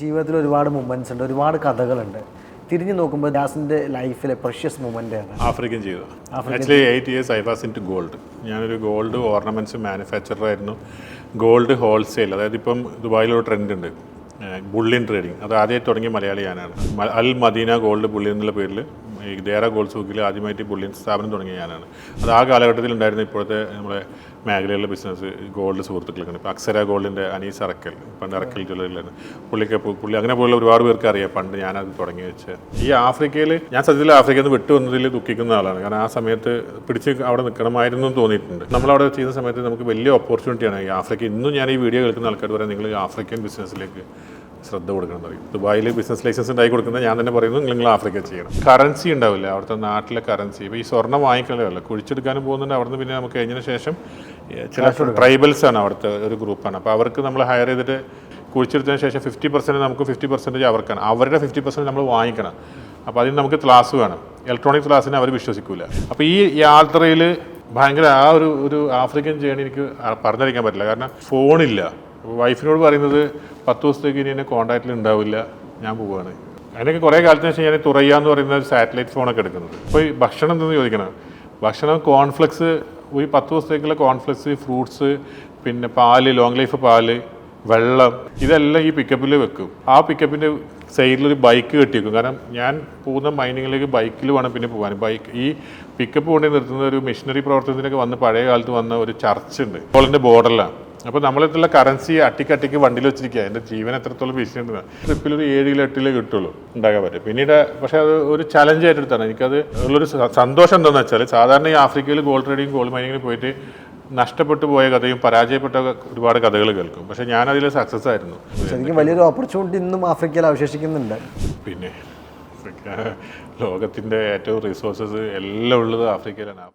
ജീവിതത്തിൽ ഒരുപാട് മൊമെന്റ്സ് ഉണ്ട് ഒരുപാട് കഥകളുണ്ട്. തിരിഞ്ഞു നോക്കുമ്പോൾ ദാസിന്റെ ലൈഫിലെ പ്രഷ്യസ് മൊമെന്റ് ആണ് ആഫ്രിക്കൻ ജീവിതം. Actually eight years I was into gold ഞാനൊരു ഗോൾഡ് ഓർണമെന്റ്സ് മാനുഫാക്ചറർ ആയിരുന്നു. ഗോൾഡ് ഹോൾസെയിൽ അതായത് ഇപ്പം ദുബായിലൊരു ട്രെൻഡ് ഉണ്ട്. ബുള്ളിൻ ട്രേഡിങ് അത് ആദ്യമായി തുടങ്ങിയ മലയാളി ഞാനാണ്. അൽ മദീന ഗോൾഡ് ബുള്ളിൻ എന്നുള്ള പേരിൽ ഈ ദേറ ഗോൾസ് ബുക്കിൽ ആദ്യമായിട്ട് ബുള്ളിയൻ സ്ഥാപനം തുടങ്ങിയ ഞാനാണ്. അത് ആ കാലഘട്ടത്തിൽ ഉണ്ടായിരുന്ന ഇപ്പോഴത്തെ നമ്മുടെ മേഖലയിലെ ബിസിനസ് ഗോൾഡ് സുഹൃത്തുക്കളൊക്കെ ഇപ്പോൾ അക്സര ഗോൾഡിന്റെ അനീസ് അറക്കൽ പണ്ട് അറക്കൽ ജ്വല്ലറിയിലാണ് പുള്ളിക്ക് പുള്ളി അങ്ങനെ പോലുള്ള ഒരുപാട് പേർക്ക് അറിയാം. പണ്ട് ഞാനത് തുടങ്ങി വെച്ച്. ഈ ആഫ്രിക്കയിൽ ഞാൻ സത്യത്തിൽ ആഫ്രിക്കയിൽ നിന്ന് വിട്ടു വന്നതിൽ ദുഃഖിക്കുന്ന ആളാണ്. കാരണം ആ സമയത്ത് പിടിച്ച് അവിടെ നിൽക്കണമായിരുന്നു എന്ന് തോന്നിയിട്ടുണ്ട്. നമ്മളവിടെ ചെയ്യുന്ന സമയത്ത് നമുക്ക് വലിയ ഓപ്പർച്യൂണിറ്റിയാണ് ഈ ആഫ്രിക്ക. ഇന്നും ഞാൻ ഈ വീഡിയോ കേൾക്കുന്ന ആൾക്കാർ പറയാം നിങ്ങൾ ആഫ്രിക്കൻ ബിസിനസ്സിലേക്ക് ശ്രദ്ധ കൊടുക്കണം എന്ന് പറയും ദുബായിൽ ബിസിനസ് ലൈസൻസ് ഉണ്ടായി കൊടുക്കുന്നത് ഞാൻ തന്നെ പറയുന്നു നിങ്ങൾ ആഫ്രിക്ക ചെയ്യണം. കറൻസി ഉണ്ടാവില്ല അവിടുത്തെ നാട്ടിലെ കറൻസി ഇപ്പോൾ ഈ സ്വർണം വാങ്ങിക്കലല്ല കുഴിച്ചെടുക്കാനും പോകുന്നുണ്ട് അവിടുന്ന് പിന്നെ നമുക്ക് കഴിഞ്ഞതിന് ശേഷം ചില ട്രൈബൽസ് ആണ് അവിടുത്തെ ഒരു ഗ്രൂപ്പാണ് അപ്പോൾ അവർക്ക് നമ്മൾ ഹയർ ചെയ്തിട്ട് കുഴിച്ചെടുത്തതിന് ശേഷം ഫിഫ്റ്റി പെർസെന്റ് നമുക്ക് ഫിഫ്റ്റി പെർസെന്റേജ് അവർക്കാണ്. അവരുടെ ഫിഫ്റ്റി പെർസെന്റ് നമ്മൾ വാങ്ങിക്കണം. അപ്പോൾ അതിന് നമുക്ക് ക്ലാസ് വേണം. ഇലക്ട്രോണിക് ക്ലാസ്സിനെ അവർ വിശ്വസിക്കില്ല അപ്പോൾ ഈ യാത്രയിൽ ഭയങ്കര ആ ഒരു ഒരു ആഫ്രിക്കൻ ജേണി എനിക്ക് പറഞ്ഞിരിക്കാൻ പറഞ്ഞറിയിക്കാൻ പറ്റില്ല. കാരണം ഫോണില്ല വൈഫിനോട് പറയുന്നത് പത്ത് ദിവസത്തേക്ക് ഇനി എന്നെ കോൺടാക്റ്റിൽ ഉണ്ടാവില്ല ഞാൻ പോവുകയാണ് അതിനൊക്കെ കുറേ കാലത്തിന് ശേഷം ഞാൻ തുറയ്യ എന്ന് പറയുന്ന ഒരു സാറ്റലൈറ്റ് ഫോണൊക്കെ എടുക്കുന്നത്. അപ്പോൾ ഈ ഭക്ഷണം എന്തെന്ന് ചോദിക്കണം? ഭക്ഷണം കോൺഫ്ലെക്സ് ഈ പത്ത് ദിവസത്തേക്കുള്ള കോൺഫ്ലെക്സ് ഫ്രൂട്ട്സ് പിന്നെ പാൽ ലോങ് ലൈഫ് പാൽ വെള്ളം ഇതെല്ലാം ഈ പിക്കപ്പിൽ വെക്കും. ആ പിക്കപ്പിന്റെ സൈഡിലൊരു ബൈക്ക് കെട്ടി വെക്കും കാരണം ഞാൻ പോകുന്ന മൈനിങ്ങിലേക്ക് ബൈക്കിൽ വേണം പിന്നെ പോകാൻ ബൈക്ക് ഈ പിക്കപ്പ് കൊണ്ടുപോയി നിർത്തുന്ന ഒരു മിഷനറി പ്രവർത്തനത്തിനൊക്കെ വന്ന് പഴയ കാലത്ത് വന്ന ഒരു ചർച്ചുണ്ട് ഉണ്ട്. എന്റെ ബോർഡറിലാണ് അപ്പോൾ നമ്മളിട്ടുള്ള കറൻസി അട്ടിക്കട്ടിക്ക് വണ്ടിയിൽ വെച്ചിരിക്കുക എന്റെ ജീവൻ എത്രത്തോളം ഭീഷണിയുണ്ട് ട്രിപ്പിൽ ഒരു ഏഴ് കിലോ എട്ട് കിലോ കിട്ടുള്ളൂ ഉണ്ടാക്കാൻ പറ്റും. പിന്നീട് പക്ഷേ അത് ഒരു ചലഞ്ച് ആയിട്ടെടുത്താണ് എനിക്കത് ഉള്ളൊരു സന്തോഷം എന്താണെന്ന് വെച്ചാൽ സാധാരണ ഈ ആഫ്രിക്കയിൽ ഗോൾഡ് ട്രേഡിങ് ഗോൾഡ് മൈനിങ്ങിന് പോയിട്ട് നഷ്ടപ്പെട്ടു പോയ കഥയും പരാജയപ്പെട്ട ഒരുപാട് കഥകൾ കേൾക്കും. പക്ഷേ ഞാനതിൽ സക്സസ് ആയിരുന്നു. ശരിക്കും വലിയൊരു ഓപ്പർച്യൂണിറ്റി ഇന്നും ആഫ്രിക്കയിൽ അവശേഷിക്കുന്നുണ്ട്. പിന്നെ ലോകത്തിന്റെ ഏറ്റവും റിസോഴ്സസ് എല്ലാം ഉള്ളത് ആഫ്രിക്കയിലാണ്.